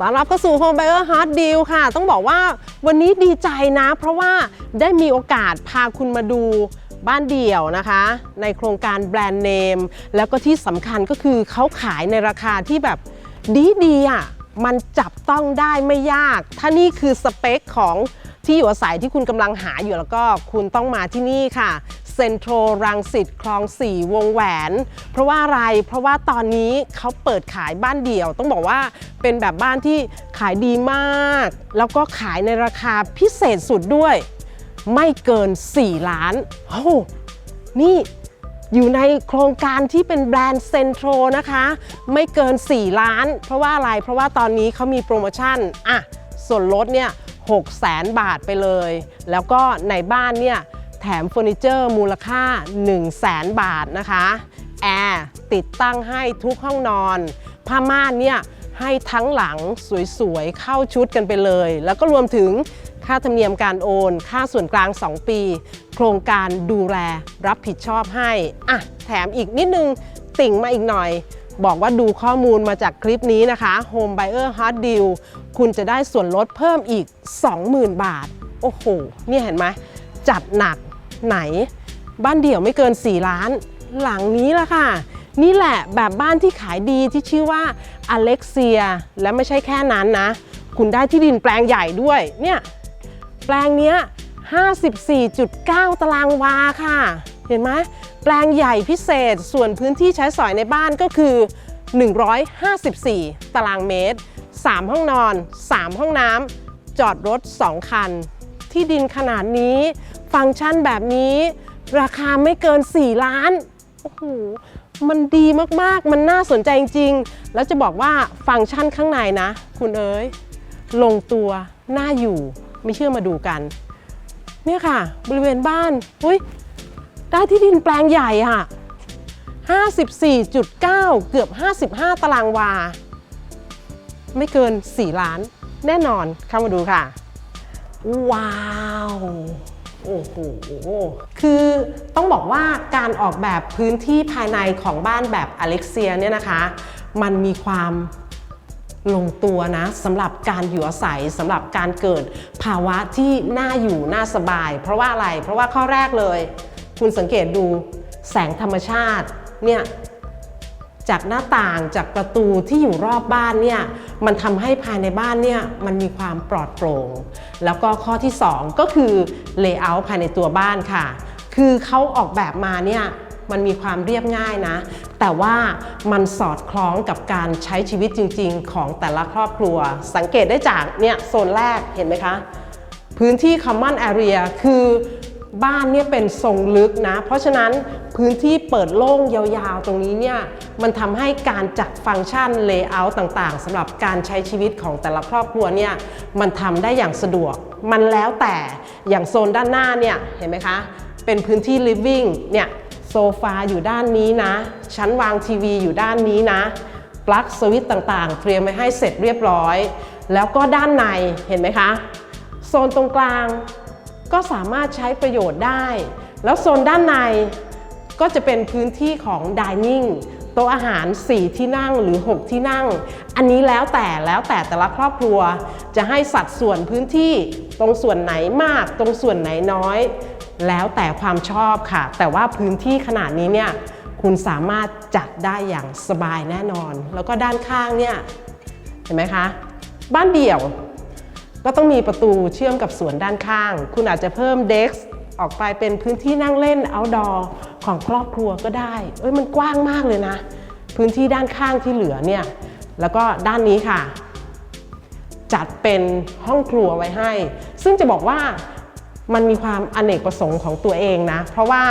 ต้อนรับเข้าสู่ Home Buyer Hot Deal ค่ะ ต้องบอกว่าวันนี้ดีใจนะ เพราะว่าได้มีโอกาสพาคุณมาดูบ้านเดี่ยวนะคะ ในโครงการแบรนด์เนม แล้วก็ที่สำคัญก็คือเขาขายในราคาที่แบบดีดีอะ มันจับต้องได้ไม่ยาก ถ้านี่คือสเปคของที่อยู่อาศัยที่คุณกำลังหาอยู่แล้วก็คุณต้องมาที่นี่ค่ะเซ็นทรัลรังสิตคลอง4วงแหวน เพราะว่าอะไรเพราะว่าตอนนี้เขาเปิดขายบ้านเดี่ยว ต้องบอกว่าเป็นแบบบ้านที่ขายดีมาก แล้วก็ขายในราคาพิเศษสุดด้วย ไม่เกิน 4 ล้านโอ้โหนี่ อยู่ในโครงการที่เป็นแบรนด์เซ็นทรัลนะคะ ไม่เกิน 4 ล้าน เพราะว่าอะไร เพราะว่าตอนนี้เขามีโปรโมชั่นอะส่วนลดเนี่ย6 0 0 0 0บาทไปเลย แล้วก็ในบ้านเนี่ยแถมเฟอร์นิเจอร์มูลค่า 1 0 0 0 0แสนบาทนะคะแอร์ติดตั้งให้ทุกห้องนอน ผ้าม่านเนี่ยให้ทั้งหลังสวยๆ เข้าชุดกันไปเลย แล้วก็รวมถึง ค่าธรรมเนียมการโอน ค่าส่วนกลาง 2 ปี โครงการดูแลรับผิดชอบให้อะแถมอีกนิดนึงติ่งมาอีกหน่อย บอกว่าดูข้อมูลมาจากคลิปนี้นะคะ Home Buyer Hard Deal คุณจะได้ส่วนลดเพิ่มอีก 20,000 บาท โอ้โห เนี่ยเห็นไหมจัดหนักไหน บ้านเดี่ยวไม่เกิน 4 ล้าน หลังนี้ละค่ะ นี่แหละแบบบ้านที่ขายดีที่ชื่อว่าอเล็กเซีย และไม่ใช่แค่นั้นนะ คุณได้ที่ดินแปลงใหญ่ด้วยเนี่ย แปลงเนี้ย54.9 ตารางวาค่ะ เห็นไหมแปลงใหญ่พิเศษส่วนพื้นที่ใช้สอยในบ้านก็คือ 154 ตารางเมตร 3 ห้องนอน 3 ห้องน้ำจอดรถ 2 คัน ที่ดินขนาดนี้ ฟังก์ชันแบบนี้ ราคาไม่เกิน 4 ล้าน โอ้โห มันดีมากๆ มันน่าสนใจจริงๆ แล้วจะบอกว่าฟังก์ชันข้างในนะ คุณเอ๋ยลงตัว น่าอยู่ ไม่เชื่อมาดูกัน เนี่ยค่ะ บริเวณบ้านอุ้ยได้ที่ดินแปลงใหญ่อะ54.9 เกือบ 55 ตารางวา ไม่เกิน 4 ล้าน แน่นอนเข้ามาดูค่ะ ว้าวโอ้โหคือต้องบอกว่าการออกแบบพื้นที่ภายในของบ้านแบบอเล็กเซียเนี่ยนะคะ มันมีความ ลงตัวนะสำหรับการอยู่อาศัยสำหรับการเกิดภาวะที่น่าอยู่น่าสบาย เพราะว่าอะไรเพราะว่าข้อแรกเลย คุณสังเกตดูแสงธรรมชาติเนี่ยจากหน้าต่างจากประตูที่อยู่รอบบ้านเนี่ยมันทำให้ภายในบ้านเนี่ยมันมีความปลอดโปร่ง แล้วก็ข้อที่ 2 ก็คือเลเยอร์ภายในตัวบ้านค่ะ คือเขาออกแบบมาเนี่ย มันมีความเรียบง่ายนะ แต่ว่ามันสอดคล้องกับการใช้ชีวิตจริง ๆ ของแต่ละครอบครัว สังเกตได้จากเนี่ยโซนแรกเห็นไหมคะ พื้นที่ common area คือบ้านเนี่ยเป็นทรงลึกนะ เพราะฉะนั้นพื้นที่เปิดโล่งยาวๆ ตรงนี้เนี่ยมันทำให้การจัดฟังก์ชัน layout ต่างๆสำหรับการใช้ชีวิตของแต่ละครอบครัวเนี่ยมันทำได้อย่างสะดวก มันแล้วแต่อย่างโซนด้านหน้าเนี่ยเห็นไหมคะ เป็นพื้นที่ living เนี่ย ฟาอยู่ด้านนี้นะ ชั้นวางทีวีอยู่ด้านนี้นะ ปลั๊กสวิตต่างๆ เตรียมไว้ให้เสร็จเรียบร้อย แล้วก็ด้านในเห็นไหมคะ โซนตรงกลาง ก็สามารถใช้ประโยชน์ได้ แล้วโซนด้านในก็จะเป็นพื้นที่ของ dining โต๊ะอาหาร 4 ที่นั่งหรือ 6 ที่นั่ง อันนี้แล้วแต่แล้วแต่แต่ละครอบครัว จะให้สัดส่วนพื้นที่ตรงส่วนไหนมากตรงส่วนไหนน้อย แล้วแต่ความชอบค่ะ แต่ว่าพื้นที่ขนาดนี้เนี่ยคุณสามารถจัดได้อย่างสบายแน่นอน แล้วก็ด้านข้างเนี่ยเห็นไหมคะ บ้านเดี่ยว ก็ต้องมีประตูเชื่อมกับสวนด้านข้าง คุณอาจจะเพิ่มเด็กออกไปเป็นพื้นที่นั่งเล่น outdoor ของครอบครัวก็ได้ เอ้ยมันกว้างมากเลยนะ พื้นที่ด้านข้างที่เหลือเนี่ย แล้วก็ด้านนี้ค่ะ จัดเป็นห้องครัวไว้ให้ ซึ่งจะบอกว่า มันมีความอเนกประสงค์ของตัวเองนะ เพราะว่า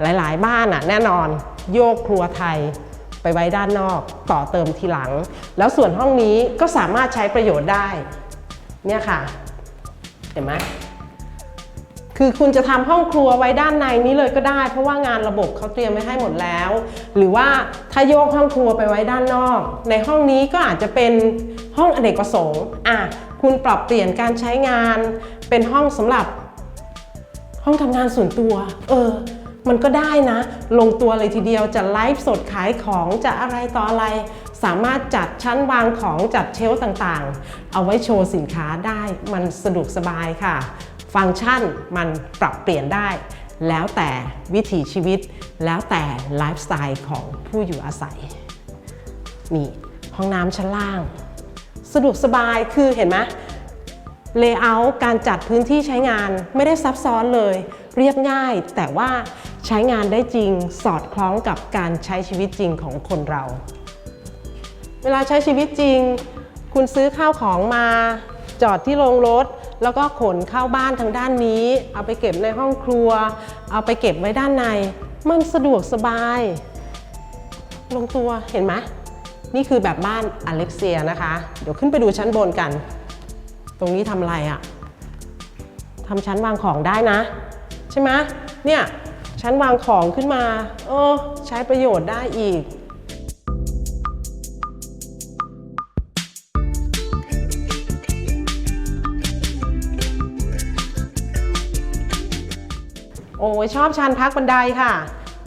หลาย ๆ บ้านอะแน่นอนโยกครัวไทยไปไว้ด้านนอกต่อเติมทีหลัง แล้วส่วนห้องนี้ก็สามารถใช้ประโยชน์ได้ เนี่ยค่ะ เห็นไหมคือคุณจะทำห้องครัวไว้ด้านในนี้เลยก็ได้ เพราะว่างานระบบเขาเตรียมไว้ให้หมดแล้ว หรือว่าถ้าโยกห้องครัวไปไว้ด้านนอก ในห้องนี้ก็อาจจะเป็นห้องอเนกประสงค์อะคุณปรับเปลี่ยนการใช้งานเป็นห้องสำหรับ ห้องทำงานส่วนตัว เออ มันก็ได้นะ ลงตัวเลยทีเดียวจะไลฟ์สดขายของจะอะไรต่ออะไร สามารถจัดชั้นวางของจัดเชลฟ์ต่างๆ เอาไว้โชว์สินค้าได้มันสะดวกสบายค่ะ ฟังก์ชันมันปรับเปลี่ยนได้ แล้วแต่วิถีชีวิต แล้วแต่ไลฟ์สไตล์ของผู้อยู่อาศัย นี่ห้องน้ำชั้นล่าง สะดวกสบายคือเห็นไหม เลเยอร์การจัดพื้นที่ใช้งานไม่ได้ซับซ้อนเลย เรียบง่าย แต่ว่าใช้งานได้จริงสอดคล้องกับการใช้ชีวิตจริงของคนเรา เวลาใช้ชีวิตจริง คุณซื้อข้าวของมาจอดที่โรงรถ แล้วก็ขนเข้าบ้านทางด้านนี้ เอาไปเก็บในห้องครัว เอาไปเก็บไว้ด้านใน มันสะดวกสบาย ลงตัวเห็นไหมนี่คือแบบบ้านอเล็กเซียนะคะ เดี๋ยวขึ้นไปดูชั้นบนกัน ตรงนี้ทำอะไรอะ่ะทำชั้นวางของได้นะ ใช่ไหมเนี่ยชั้นวางของขึ้นมา เออ ใช้ประโยชน์ได้อีกโอ้ยชอบชานพักบันไดค่ะ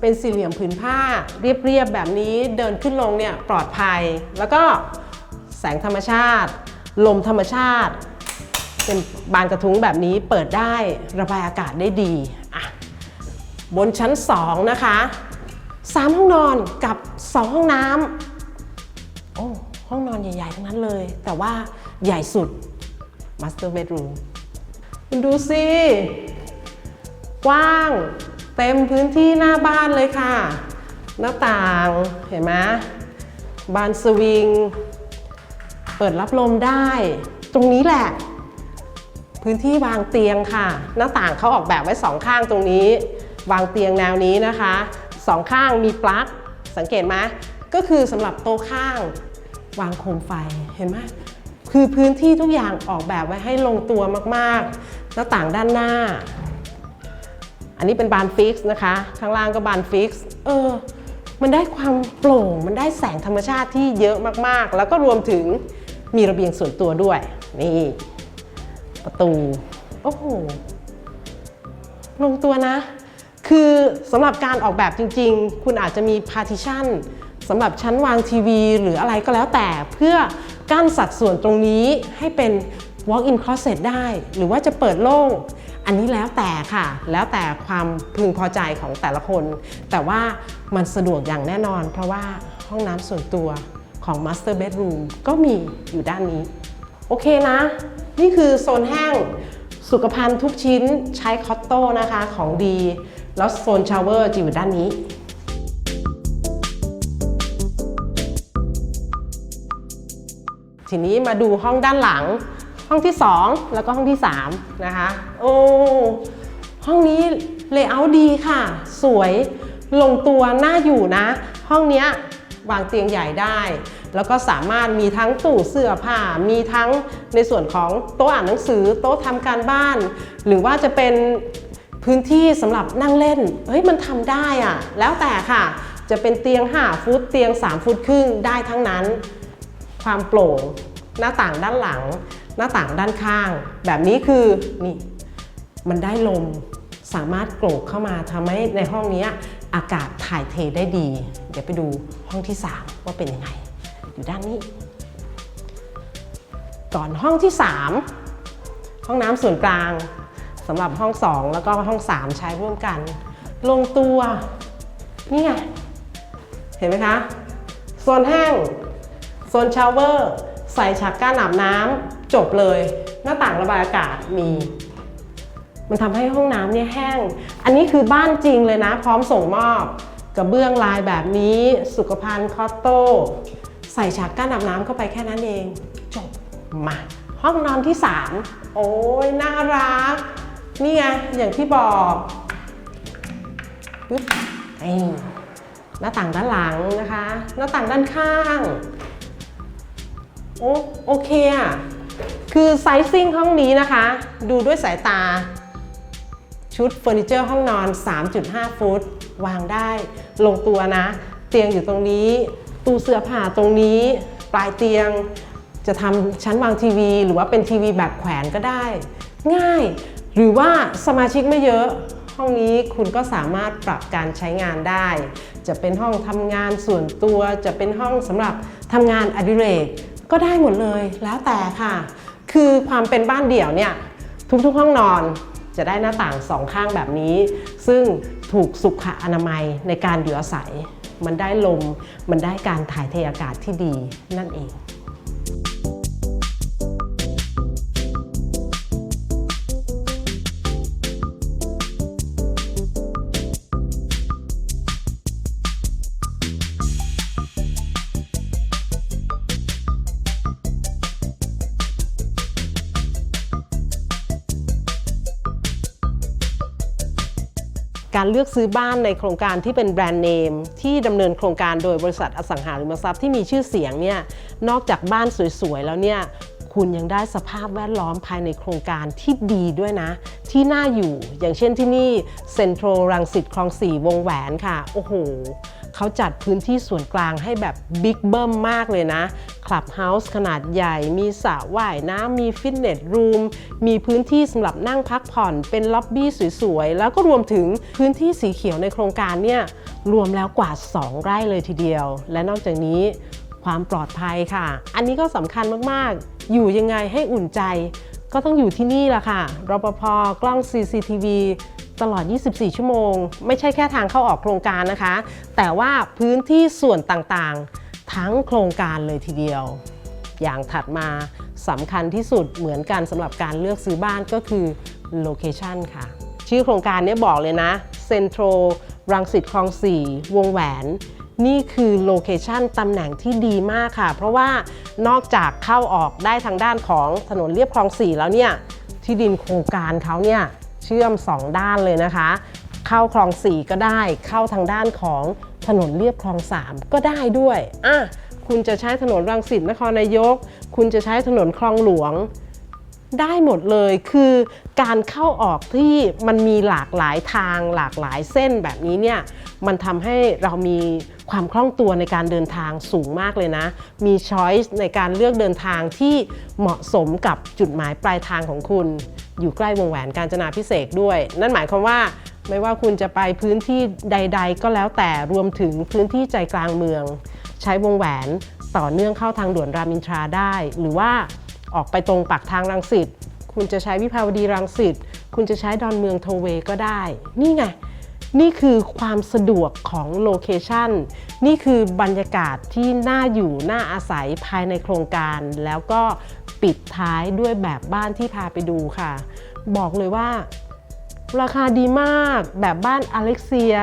เป็นสี่เหลี่ยมผืนผ้า เรียบๆแบบนี้เดินขึ้นลงเนี่ยปลอดภัย แล้วก็แสงธรรมชาติ ลมธรรมชาติ เป็นบานกระทุ้งแบบนี้เปิดได้ระบายอากาศได้ดีอะบนชั้น 2 นะคะ 3 ห้องนอนกับ 2 ห้องน้ำโอ้ห้องนอนใหญ่ ๆ ทั้งนั้นเลย แต่ว่าใหญ่สุด Master Bedroom คุณดูสิ กว้างเต็มพื้นที่หน้าบ้านเลยค่ะ หน้าต่างเห็นไหมบานสวิง เปิดรับลมได้ ตรงนี้แหละ พื้นที่วางเตียงค่ะ หน้าต่างเขาออกแบบไว้สองข้างตรงนี้ วางเตียงแนวนี้นะคะสองข้างมีปลั๊กสังเกตไหมก็คือสำหรับโต๊ะข้าง วางโคมไฟเห็นไหมคือพื้นที่ทุกอย่างออกแบบไว้ให้ลงตัวมากๆ หน้าต่างด้านหน้า อันนี้เป็นบานฟิกซ์นะคะ ข้างล่างก็บานฟิกซ์เออมันได้ความโปร่ง มันได้แสงธรรมชาติที่เยอะมากๆ แล้วก็รวมถึงมีระเบียงส่วนตัวด้วย นี่ ประตู โอ้โห ลงตัวนะ คือสำหรับการออกแบบจริง ๆ คุณอาจจะมี partition สำหรับชั้นวางทีวี หรืออะไรก็แล้วแต่เพื่อกั้นสัดส่วนตรงนี้ให้เป็น walk-in closet ได้ หรือว่าจะเปิดโล่ง อันนี้แล้วแต่ค่ะ แล้วแต่ความพึงพอใจของแต่ละคน แต่ว่ามันสะดวกอย่างแน่นอน เพราะว่าห้องน้ำส่วนตัวของ master bedroom ก็มีอยู่ด้านนี้ โอเคนะ นี่คือโซนแห้งสุขภัณฑ์ทุกชิ้นใช้คอตโต้นะคะของดี แล้วโซนชาวเวอร์จะอยู่ด้านนี้ทีนี้มาดูห้องด้านหลัง ห้องที่ 2 แล้วก็ห้องที่ 3 นะคะ โอ้ห้องนี้เลเยอร์ดีค่ะ สวยลงตัวน่าอยู่นะ ห้องนี้วางเตียงใหญ่ได้ แล้วก็สามารถมีทั้งตู้เสื้อผ้า มีทั้งในส่วนของโต๊ะอ่านหนังสือ โต๊ะทำการบ้าน หรือว่าจะเป็นพื้นที่สำหรับนั่งเล่น เฮ้ยมันทำได้อะแล้วแต่ค่ะ จะเป็นเตียง 5 ฟุต เตียง 3 ฟุตครึ่งได้ทั้งนั้น ความโปร่ง หน้าต่างด้านหลัง หน้าต่างด้านข้าง แบบนี้คือนี่มันได้ลมสามารถโกรกเข้ามาทำให้ในห้องนี้อากาศถ่ายเทได้ดี เดี๋ยวไปดูห้องที่ 3 ว่าเป็นยังไง อยู่ด้านนี้ ก่อนห้องที่ 3 ห้องน้ำส่วนกลางสำหรับห้อง 2 แล้วก็ห้อง 3 ใช้ร่วมกัน ลงตัวนี่ไงเห็นไหมคะโซนแห้งโซนชาวเวอร์ ใส่ฉากกั้นอาบน้ำจบเลย หน้าต่างระบายอากาศมี มันทำให้ห้องน้ำเนี่ยแห้ง อันนี้คือบ้านจริงเลยนะ พร้อมส่งมอบกระเบื้องลายแบบนี้ สุขภัณฑ์คอตโต้ ใส่ฉากกั้นอาบน้ำเข้าไปแค่นั้นเอง จบมาห้องนอนที่ 3 โอ้ยน่ารัก นี่ไง อย่างที่บอกปึ๊บนี่หน้าต่างด้านหลังนะคะ หน้าต่างด้านข้าง โอ้โอเคอะคือไซซิ่งห้องนี้นะคะ ดูด้วยสายตา ชุดเฟอร์นิเจอร์ห้องนอน 3.5 ฟุต วางได้ลงตัวนะ เตียงอยู่ตรงนี้ ตู้เสื้อผ้าตรงนี้ ปลายเตียง จะทำชั้นวางทีวี หรือว่าเป็นทีวีแบบแขวนก็ได้ ง่าย หรือว่าสมาชิกไม่เยอะ ห้องนี้คุณก็สามารถปรับการใช้งานได้ จะเป็นห้องทำงานส่วนตัว จะเป็นห้องสำหรับทำงานอดิเรกก็ได้หมดเลยแล้วแต่ค่ะ คือความเป็นบ้านเดี่ยวเนี่ยทุกๆห้องนอนจะได้หน้าต่างสองข้างแบบนี้ ซึ่งถูกสุขอนามัยในการอยู่อาศัย มันได้ลม มันได้การถ่ายเทอากาศที่ดีนั่นเอง การเลือกซื้อบ้านในโครงการที่เป็นแบรนด์เนมที่ดำเนินโครงการโดยบริษัทอสังหาริมทรัพย์ที่มีชื่อเสียงเนี่ยนอกจากบ้านสวยๆแล้วเนี่ยคุณยังได้สภาพแวดล้อมภายในโครงการที่ดีด้วยนะ ที่น่าอยู่อย่างเช่นที่นี่เซ็นทรัลรังสิตคลองสี่วงแหวนค่ะ โอ้โห เขาจัดพื้นที่ส่วนกลางให้แบบบิ๊กเบิ้มมากเลยนะ คลับเฮาส์ขนาดใหญ่ มีสระว่ายน้ำมีฟิตเนสรูม มีพื้นที่สำหรับนั่งพักผ่อน เป็นล็อบบี้สวยๆ แล้วก็รวมถึงพื้นที่สีเขียวในโครงการเนี่ยรวมแล้วกว่า 2 ไร่เลยทีเดียว และนอกจากนี้ความปลอดภัยค่ะ อันนี้ก็สำคัญมากๆ อยู่ยังไงให้อุ่นใจ ก็ต้องอยู่ที่นี่แหละค่ะ รปภ กล้อง CCTV ตลอด 24 ชั่วโมง ไม่ใช่แค่ทางเข้าออกโครงการนะคะ แต่ว่าพื้นที่ส่วนต่างๆ ทั้งโครงการเลยทีเดียว อย่างถัดมาสำคัญที่สุดเหมือนกันสำหรับการเลือกซื้อบ้านก็คือโลเคชันค่ะ ชื่อโครงการนี้บอกเลยนะเซ็นทรัลรังสิตคลอง4วงแหวน นี่คือโลเคชันตำแหน่งที่ดีมากค่ะ เพราะว่านอกจากเข้าออกได้ทางด้านของถนนเรียบคลอง4แล้วเนี่ยที่ดินโครงการเขาเนี่ย เชื่อม 2 ด้านเลยนะคะ เข้าคลอง 4 ก็ได้ เข้าทางด้านของถนนเรียบคลอง 3 ก็ได้ด้วยอะคุณจะใช้ถนนรังสิตนครนายก คุณจะใช้ถนนคลองหลวงได้หมดเลยคือการเข้าออกที่มันมีหลากหลายทางหลากหลายเส้นแบบนี้เนี่ยมันทำให้เรามีความคล่องตัวในการเดินทางสูงมากเลยนะ มีช้อยส์ในการเลือกเดินทางที่เหมาะสมกับจุดหมายปลายทางของคุณ อยู่ใกล้วงแหวนการจนาพิเศษด้วย นั่นหมายความว่าไม่ว่าคุณจะไปพื้นที่ใด ๆ ก็แล้วแต่รวมถึงพื้นที่ใจกลางเมือง ใช้วงแหวนต่อเนื่องเข้าทางด่วนรามอินทราได้ หรือว่าออกไปตรงปากทางรังสิตคุณจะใช้วิภาวดีรังสิตคุณจะใช้ดอนเมืองโทเวก็ได้ นี่ไง นี่คือความสะดวกของโลเคชันนี่คือบรรยากาศที่น่าอยู่น่าอาศัยภายในโครงการ แล้วก็ ปิดท้ายด้วยแบบบ้านที่พาไปดูค่ะ บอกเลยว่า ราคาดีมากแบบบ้านอเล็กเซีย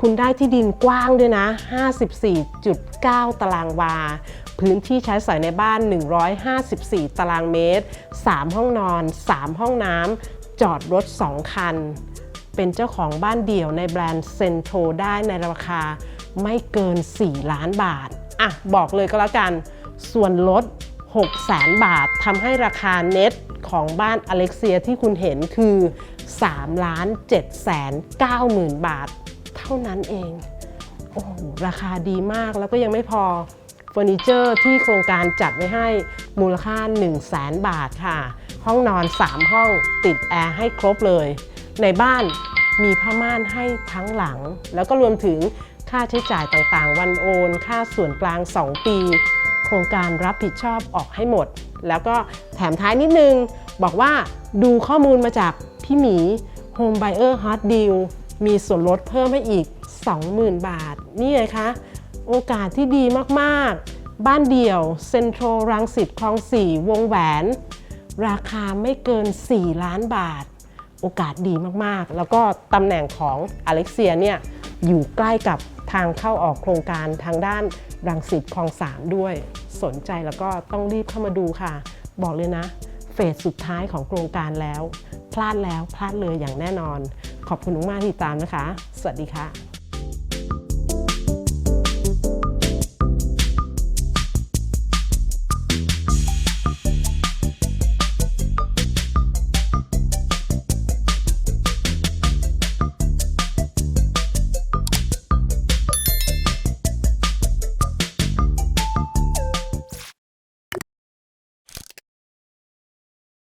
คุณได้ที่ดินกว้างด้วยนะ 54.9 ตารางวา พื้นที่ใช้สอยในบ้าน 154 ตารางเมตร 3 ห้องนอน 3 ห้องน้ำจอดรถ 2 คัน เป็นเจ้าของบ้านเดี่ยวในแบรนด์เซนโทรได้ในราคาไม่เกิน 4 ล้านบาท อะ บอกเลยก็แล้วกัน ส่วนลด 6แสนบาททำให้ราคาเน็ตของบ้านอเล็กเซียที่คุณเห็นคือ3ล้าน7แสน9หมื่นบาท เท่านั้นเอง โอ้โหราคาดีมากแล้วก็ยังไม่พอเฟอร์นิเจอร์ที่โครงการจัดไว้ให้มูลค่า 1 0 0 0 0แสนบาทค่ะ ห้องนอน 3 ห้องติดแอร์ให้ครบเลย ในบ้านมีผ้าม่านให้ทั้งหลัง แล้วก็รวมถึงค่าใช้จ่ายต่างๆ วันโอน ค่าส่วนกลาง 2 ปี โครงการรับผิดชอบออกให้หมด แล้วก็แถมท้ายนิดนึง บอกว่าดูข้อมูลมาจากพี่หมี Home Buyer Hot Deal มีส่วนลดเพิ่มให้อีก 20,000 บาท นี่ไงคะ โอกาสที่ดีมากๆ บ้านเดี่ยวเซ็นทรัลรังสิตคลอง4วงแหวน ราคาไม่เกิน 4 ล้านบาท โอกาสดีมากๆ แล้วก็ตำแหน่งของอเล็กเซียเนี่ยอยู่ใกล้กับทางเข้าออกโครงการทางด้าน รังสิตคลองสามด้วย สนใจแล้วก็ต้องรีบเข้ามาดูค่ะ บอกเลยนะ เฟสสุดท้ายของโครงการแล้ว พลาดแล้วพลาดเลยอย่างแน่นอน ขอบคุณมากๆที่ติดตามนะคะ สวัสดีค่ะ